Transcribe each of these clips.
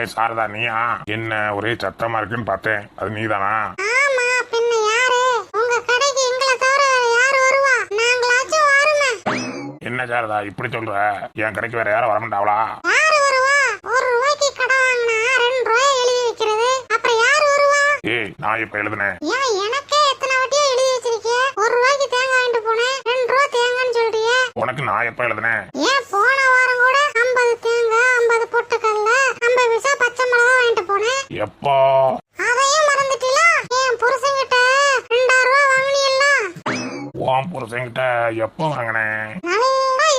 அடடே சாரதா நீயா? என்ன ஒரே சத்தமா இருக்குன்னு பார்த்தேன். அது நீதானா? ஆமா பின்ன யாரு? உங்க கடைக்கு எங்களை தவிர வேற யாரு வருவா? நாங்களாச்சும் வருமே. என்ன சாரதா இப்படி சொல்ற? என் கடைக்கு வேற யாரும் வரமாட்டாவளா யாரு வருவா? ஒரு ரூபாய்க்கு கடை வாங்கினா ரெண்டு ரூபாய் எழுதி வைக்கிறது. அப்புறம் யாரு வருவா? ஏய் நான் இப்ப எழுதுனேன். ஏன் எனக்கே எத்தனை வாட்டியா எழுதி வச்சிருக்கிய? ஒரு ரூபாய்க்கு தேங்காய் வாங்கிட்டு போனேன் ரெண்டு ரூபா தேங்காய்னு சொல்றிய. உனக்கு நான் எப்ப எழுதுனேன் ஏன் போன வாரம் கூட ஐம்பது தேங்காய் ஐம்பது பொட்டுக்கல்ல ஐம்பது பைசா பச்சை மிளகா வாங்கிட்டு போனேன் எப்போ அதையும் மறந்துட்டீங்களா என் புருஷன்கிட்ட ரெண்டாயிரம் ரூபாய் வாங்கினீல்ல உன் புருஷன்கிட்ட எப்போ வாங்கினேன்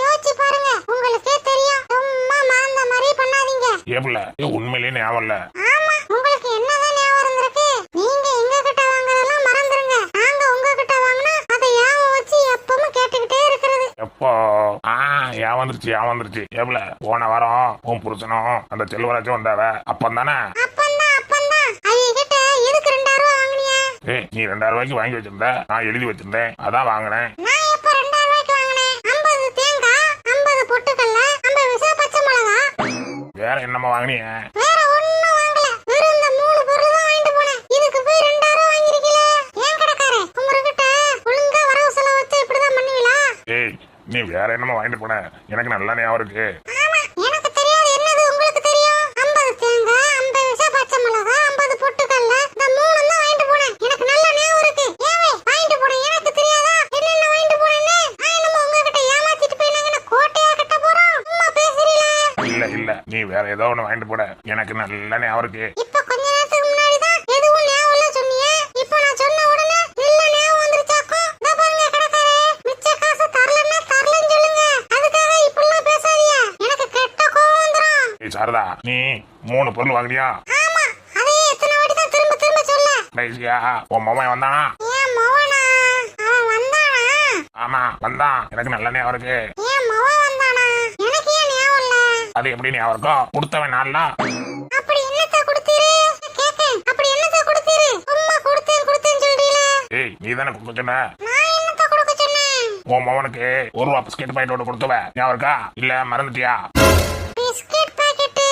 யோசிச்சு பாருங்க. உங்களுக்கே தெரியும். சும்மா மறந்த மாதிரி பண்ணாதீங்க. ஏப்ல ஏ உண்மையிலேயே ஞாபகம் இல்ல. ஆமா உங்களுக்கு என்னதான் ஞாபகம் இருந்திருக்கு? நீங்க எங்க கிட்ட வாங்குறதெல்லாம் மறந்துருங்க. நாங்க உங்க கிட்ட வாங்கினா அதை ஞாபகம் வச்சு எப்பவும் கேட்டுக்கிட்டே இருக்கிறது? எப்போ? ஆ ஏன் வந்துருச்சு ஏன் வந்துருச்சு? ஏப்ல போன வாரம் உன் புருஷனும் அந்த செல்வராஜும் வந்தாவ அப்பந்தான் அவங்க கிட்ட எதுக்கு ரெண்டாயிரம் ரூபாய் வாங்குனீங்க ஏய் நீ ரெண்டாயிரம் ரூபாய்க்கு வாங்கி வச்சிருந்த. நான் எழுதி வச்சிருந்தேன். அதான் வாங்கினேன். நான் எப்ப ரெண்டாயிரம் ரூபாய்க்கு வாங்கினேன் ஐம்பது தேங்காய் ஐம்பது பொட்டுக்கல்ல ஐம்பது பைசா பச்சை மிளகா. வேற என்னம்மா வாங்கினீங்க வேற ஒண்ணும் வாங்கல. வெறும் இந்த மூணு பொருள் தான் வாங்கிட்டு போனேன். இதுக்கு போய் ரெண்டாயிரம் வாங்கிருக்கீல? ஏன் கடைக்காரே உங்ககிட்ட ஒழுங்கா வரவு செலவு வச்சு இப்படிதான் பண்ணுவீங்களா ஏய் நீ வேற என்னம்மா வாங்கிட்டு போன? எனக்கு நல்லா ஞாபகம் இருக்கு ஆமா எனக்கு தெரியாது என்னது உங்களுக்கு தெரியும் ஐம்பது தேங்காய் ஐம்பது பைசா பச்சை மிளகா ஐம்பது பொட்டுக்கல்ல இந்த மூணு தான் வாங்கிட்டு போனேன் எனக்கு நல்ல ஞாபகம் இருக்கு ஏவே வாங்கிட்டு போனேன் எனக்கு தெரியாதா என்னென்ன வாங்கிட்டு போனேன்னு நான் என்னமோ உங்ககிட்ட ஏமாத்திட்டு போய் நாங்க என்ன கோட்டையா கட்ட போறோம் சும்மா பேசுறீங்களா இல்ல இல்ல. நீ வேற ஏதோ ஒண்ணு வாங்கிட்டு போன எனக்கு நல்ல ஞாபகம் இருக்கு. இப்ப கொஞ்ச நேரத்துக்கு முன்னாடி தான் எதுவும் ஞாபகம் இல்ல சொன்னீங்க இப்ப நான் சொன்ன உடனே இல்ல ஞாபகம் வந்துருச்சாக்கும் இந்த பாருங்க கடைக்காரே மிச்ச காசு தரலன்னா தரலன்னு சொல்லுங்க. அதுக்காக இப்படிலாம் பேசாதீங்க. எனக்கு கெட்ட கோவம் வந்துரும். ஏய் சாரதா நீ மூணு பொருள் வாங்கினியா? ஆமா அதையே எத்தனை வாட்டி தான் திரும்ப திரும்ப சொல்ல. கடைசியா உன் மாமன் வந்தானா. ஏன் மவனா அவன் வந்தானா? ஆமா வந்தான். எனக்கு நல்ல ஞாபகம் இருக்கு ஏன் மவன் வந்தானா எனக்கு ஏன் ஞாபகம் இல்ல அது எப்படி ஞாபகம் கொடுத்தவன் நாள்ல அப்படி என்னத்த கொடுத்தீரு? அப்படி என்னத்த கொடுத்தீரு? சும்மா கொடுத்தேன் கொடுத்தேன்னு சொல்றீல. ஏய் நீ தானே கொடுக்க சொன்ன உன் மவனுக்கு ஒரு ரூபா பிஸ்கெட் பாக்கெட் ஒன்று கொடுத்தவ. ஞாபகம் இருக்கா? இல்ல மறந்துட்டியா? Biscuit packet.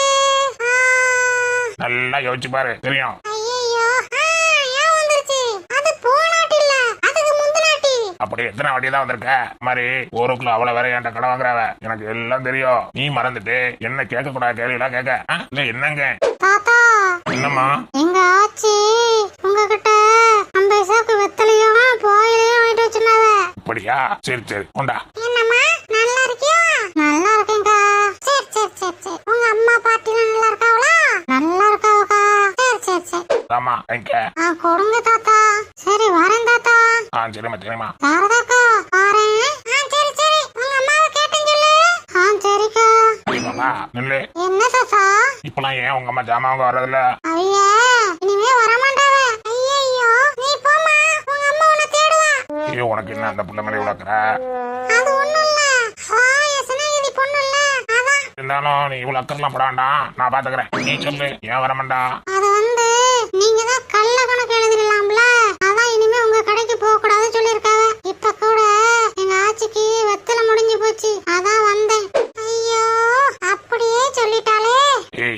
நல்லா யோசிச்சு பாரு. தெரியும் ஐயோ ஏன் வந்துருச்சு அது போனாட்டி இல்ல அதுக்கு அப்படி எத்தனை வாட்டி தான் வந்திருக்க? மாதிரி ஊருக்குள்ள அவ்வளவு வேற என்கிட்ட கடை வாங்குறவ. எனக்கு எல்லாம் தெரியும். நீ மறந்துட்டு என்ன கேட்க கூடாது கேள்விலாம் கேட்க? இல்ல என்னங்க? தாத்தா! என்னம்மா? எங்க ஆச்சி? உங்ககிட்ட ஐம்பது பைசாக்கு வெத்தலையும் போயிலையும் வாங்கிட்டு வச்சிருந்தாவ. அப்படியா? சரி சரி. கொண்டா. என்னம்மா? நல்லா இருக்கியா? நல்லா இருக்கேன்க்கா. சரி சரி சரி சரி. உங்க அம்மா பாட்டிலாம் நல்லா இருக்காவளா? நல்லா இருக்காவக்கா. சரி சரி சரி. ஆமா எங்க ஆ கொடுங்க தாத்தா. சரி வரேன் தாத்தா. ஆ சரிம்மா சரிம்மா வரேன் ஆ சரி சரி உங்க அம்மாவை கேட்டேன்னு சொல்லு ஆ சரிக்கா சரி பாப்பா நில்லு. என்ன தாத்தா இப்பெல்லாம் ஏன் உங்க அம்மா ஜாமான் வாங்க வர்றதில்ல ஐயா இனிமே வரமாட்டாவ. ஐயையோ நீ போம்மா. உங்க அம்மா உன்னை தேடுவா. ஐயோ உனக்கு என்ன அந்த புள்ள மேலே விளக்குற அது ஒண்ணும் இல்ல. ஆ என் சினேகிதி பொண்ணு இல்ல அதான். இருந்தாலும் நீ இவ்வளவு அக்கறலாம் பட வேண்டாம் நான் பாத்துக்கிறேன். நீ சொல்லு. ஏன் அது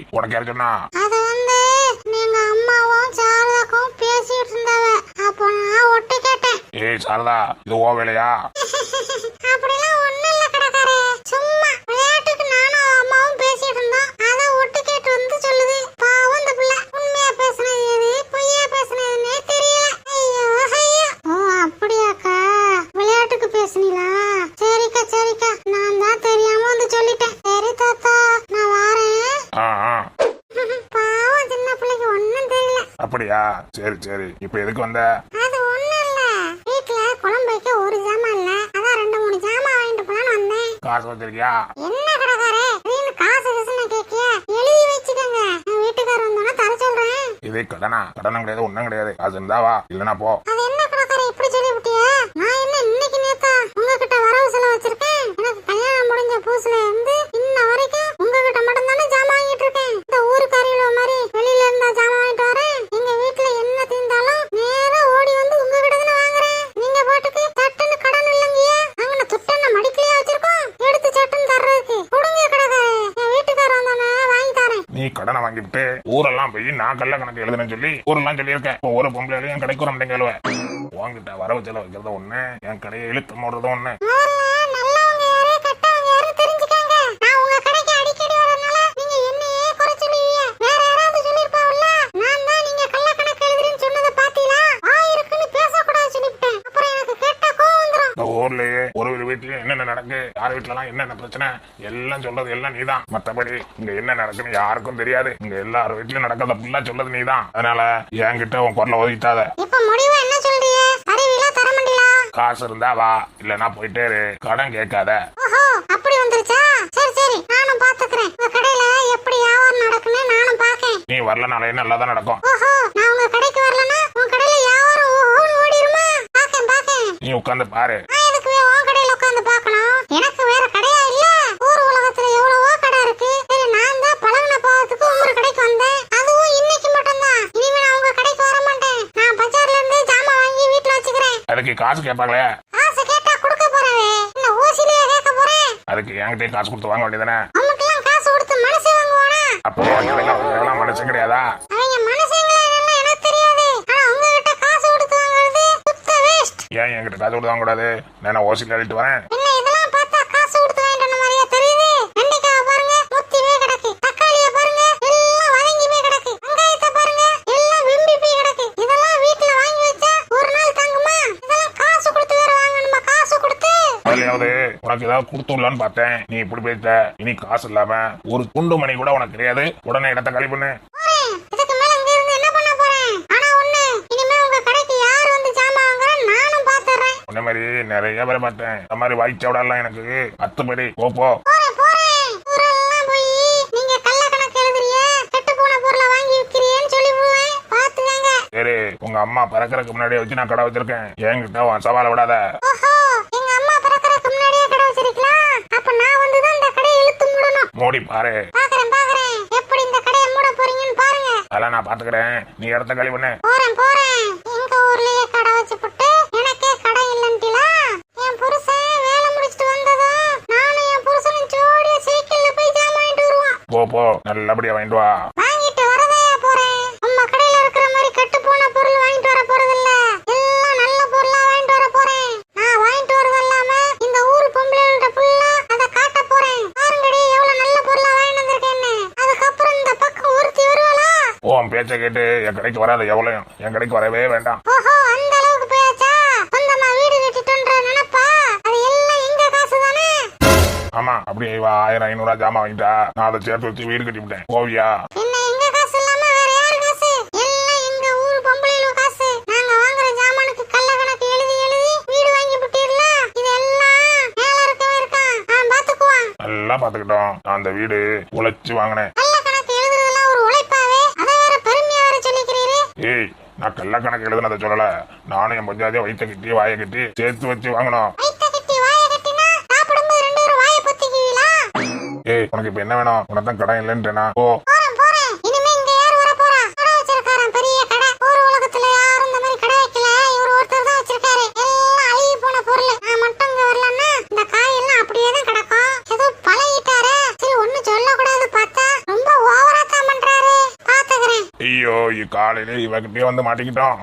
ஏய் உனக்கு யார் சொன்னா அது வந்து எங்க அம்மாவும் சாரதாக்கும் பேசிட்டு இருந்தாவ. அப்போ நான் ஒட்டு கேட்டேன். ஏய் சாரதா இது ஓ வேலையா அப்படிலாம் ஒண்ணும் இல்ல கடைக்காரே சும்மா விளையாட்டுக்கு நானும் அவ அம்மாவும் பேசிட்டு இருந்தோம் அத ஒட்டு கேட்டு வந்து சொல்லுது பாவம் இந்த பிள்ளை உண்மையா பேசுனது எது பொய்யா பேசுனதுன்னே தெரியல ஐயோ ஐயோ ஓ அப்படியாக்கா விளையாட்டுக்கு பேசுனீங்களா சரிக்கா சரிக்கா நான் தான் தெரியாம வந்து சொல்லிட்டேன் சரி தாத்தா நான் வாரேன் ஆ ஆ பாவம் சின்ன பிள்ளைக்கு ஒண்ணும் தெரியல அப்படியா? சரி சரி. இப்போ எதுக்கு வந்த? அது ஒண்ணும் இல்ல. வீட்ல குழம்பு வைக்க ஒரு ஜாமான் இல்ல. அதான் ரெண்டு மூணு ஜாமான் வாங்கிட்டு போலான்னு வந்தேன். காசு வச்சிருக்கியா என்ன கடைக்காரே? திடீர்னு காசு கசுன்னு கேக்கிய? எழுதி வச்சுக்கோங்க. நான் வீட்டுக்காரர் வந்தோன்னா தர சொல்றேன். இது கடனா? கடனும் கிடையாது ஒண்ணும் கிடையாது. காசு இருந்தா வா. இல்லனா போ. அது என்ன கடைக்காரே இப்படி சொல்லிவிட்டிய? நான் என்ன இன்னைக்கு நேத்தா உங்ககிட்ட வரவு செலவு வச்சிருக்கேன்? எனக்கு கல்யாணம் முடிஞ்ச புதுசுல இருந்து ஊரெல்லாம் போய் நான் கல்ல கணக்கு எழுதுனேன்னு சொல்லி ஊரெல்லாம் சொல்லியிருக்கேன். இப்போ ஒரு பொம்பளை என் கடைக்கு ஒரு மாட்டேங்க எழுவேன் உங்ககிட்ட வரவு செலவு வைக்கிறது ஒண்ணு என் கடையை இழுத்து மூடுறதும் ஒண்ணு முதல்ல நல்லவங்க யாரு கெட்டவங்க யாரு தெரிஞ்சுக்கங்க நான் உங்க கடைக்கு அடிக்கடி வரதுனால நீங்க என்னையே குறை சொல்லுவீங்க வேற யாராவது சொல்லிருப்பாங்கல்ல நான் தான் நீங்க கள்ள கணக்கு எழுதுறேன்னு சொன்னதை பாத்தீங்களா ஆயிருக்குன்னு பேசக்கூடாது சொல்லிவிட்டேன் அப்புறம் எனக்கு கெட்ட கோவம் வந்துரும் இந்த ஊர்லயே ஒரு ஒரு வீட்லயும் என்னென்ன நடக்கு யார் வீட்டுலலாம் என்னென்ன பிரச்சனை எல்லாம் சொல்றது எல்லாம் நீதான். மத்தபடி இங்க என்ன நடக்குன்னு யாருக்கும் தெரியாது. இங்க எல்லார் வீட்லயும் நடக்கிறத ஃபுல்லா சொல்றது நீதான். அதனால என்கிட்ட உன் குரலை ஒதுக்கிட்டாத. இப்ப முடிவு என்ன சொல்றீங்க தர காசு இருந்தா வா இல்லனா போயிட்டே இரு. கடன் கேட்காத. ஓஹோ அப்படி வந்துருச்சா? சரி சரி நானும் பாத்துக்கிறேன். உங்க கடையில எப்படி வியாபாரம் நடக்குன்னு நானும் பாக்கேன். நீ வரலனாலே நல்லா தான் நடக்கும். ஓஹோ நான் உங்க கடைக்கு வரலனா உங்க கடையில வியாபாரம் ஓஹோன்னு ஓடிருமா? பாக்கேன் பாக்கேன். நீ உட்காந்து பாரு நான் எதுக்கு உன் கடையில உட்கார்ந்து பார்க்கணும் எனக்கு வேற கடையா இல்ல ஊர் உலகத்துல எவ்வளவோ கடை இருக்கு சரி நான் தான் பழகுன பாவத்துக்கு உங்க கடைக்கு வந்தேன் அதுவும் இன்னைக்கு மட்டும்தான் இனிமே நான் உங்க கடைக்கு வர மாட்டேன் நான் பஜார்ல இருந்து ஜாமான் வாங்கி வீட்டுல வச்சுக்கிறேன் அதுக்கு காசு கேட்பாங்களே? காசு கேட்டா கொடுக்க போறவே என்ன ஓசிலேயே கேட்க போறேன்? அதுக்கு என்கிட்டயே காசு கொடுத்து வாங்க வேண்டியதானே அவனுக்கெல்லாம் காசு கொடுத்து மனசு வாங்குவானா? அப்போ எல்லாம் மனசு கிடையாதா? அவங்க மனுஷங்களா என்னன்னு எனக்கு தெரியாது. ஆனா உங்ககிட்ட காசு கொடுத்து வாங்குறது சுத்த வேஸ்ட் ஏன் என்கிட்ட காசு கொடுத்து வாங்க கூடாது நான் ஓசியில் எழுதிட்டு வரேன் என்ன இதெல்லாம் பார்த்தா காசு கொடுத்து வாங்கிட்டு வந்த மாதிரியா தெரியுது வெண்டைக்காவை பாருங்க முத்திவே கிடக்கு தக்காளிய பாருங்க எல்லாம் வதங்கி போய் கிடக்கு வெங்காயத்தை பாருங்க எல்லாம் வெம்பி போய் கிடக்கு இதெல்லாம் வீட்டுல வாங்கி வச்சா ஒரு நாள் தாங்குமா இதெல்லாம் காசு கொடுத்து வேற வாங்கணுமா காசு கொடுத்து அதுலயாவது உனக்கு ஏதாவது கொடுத்துடலான்னு பார்த்தேன். நீ இப்படி போயிட்ட இனி காசு இல்லாம ஒரு துண்டு மணி கூட உனக்கு கிடையாது. உடனே இடத்த காலி பண்ணு. உன்ன மாதிரி நிறைய பேரை பார்த்தேன். இந்த மாதிரி வாய்ச்சவடெல்லாம் எனக்கு அத்துப்படி போ போ. போறேன் போறேன். ஊரெல்லாம் போய் நீங்க கள்ள கணக்கு எழுதுறிய? கெட்டு போன பொருளை வாங்கி விக்கிறீன்னு சொல்லி விடுவேன். பாத்துக்கங்க. சரி உங்க அம்மா பறக்கறதுக்கு முன்னாடியே வச்சு நான் கடை வச்சிருக்கேன். என்கிட்ட சவாலை விடாத ஓஹோ எங்க அம்மா பிறக்கறதுக்கு முன்னாடியே கடை வச்சிருக்கலாம் அப்ப நான் வந்து தான் இந்த கடையை இழுத்து மூடணும் மூடி பாரு. பாக்குறேன் பாக்குறேன். எப்படி இந்த கடையை மூட போறீங்கன்னு பாருங்க. அதெல்லாம் நான் பாத்துக்கிறேன். நீ இடத்த காலி பண்ணு போறேன் போறேன். எங்க ஊர்லயே கடை வச்சு புட்டு. எனக்கே கடை இல்லன்ட்டிலா? என் புருஷன் வேலை முடிச்சிட்டு வந்ததும் நானும் என் புருஷனும் ஜோடியா சைக்கிள்ல போய் ஜாமான் வாங்கிட்டு வருவோம் போ போ. நல்லபடியா வாங்கிட்டு வா வாங்கிட்டு வரதையா போறேன் நம்ம கடையில இருக்கிற மாதிரி கெட்டு போன பொருள் வாங்கிட்டு வர போறது இல்ல எல்லாம் நல்ல பொருளா வாங்கிட்டு வர போறேன் நான் வாங்கிட்டு வரது இல்லாம இந்த ஊர் பொம்பளைகள்ட்ட ஃபுல்லா அதை காட்ட போறேன் பாருங்கடி எவ்வளவு நல்ல பொருளா வாங்கிட்டு வந்திருக்கேன்னு அதுக்கப்புறம் இந்த பக்கம் ஒருத்தி வருவாளா உன் பேச்சை கேட்டு என் கடைக்கு வராத எவ்வளவு என் கடைக்கு வரவே வேண்டாம். அந்த வீடு எல்லாம் ஆமா அப்படியே இவ ஆயிரம் ஐநூறுவா ஜாமான் வாங்கிட்டா. நான் அதை சேர்த்து வச்சு வீடு கட்டி விட்டேன். போவியா என்ன எங்க காசு இல்லாம வேற யாரு காசு? ஏய் நான் கள்ள கணக்கு எழுதுனதை சொல்லல. நானும் என் பஞ்சாதியை வயிற்ற கட்டி வாயை கட்டி சேர்த்து வச்சு வாங்கணும். ஏய் உனக்கு இப்ப என்ன வேணும்? உனக்கு தான் கடன் இல்லைன்றேனா? ஓ காலையிலே இவகிட்டே வந்து மாட்டிக்கிட்டோம்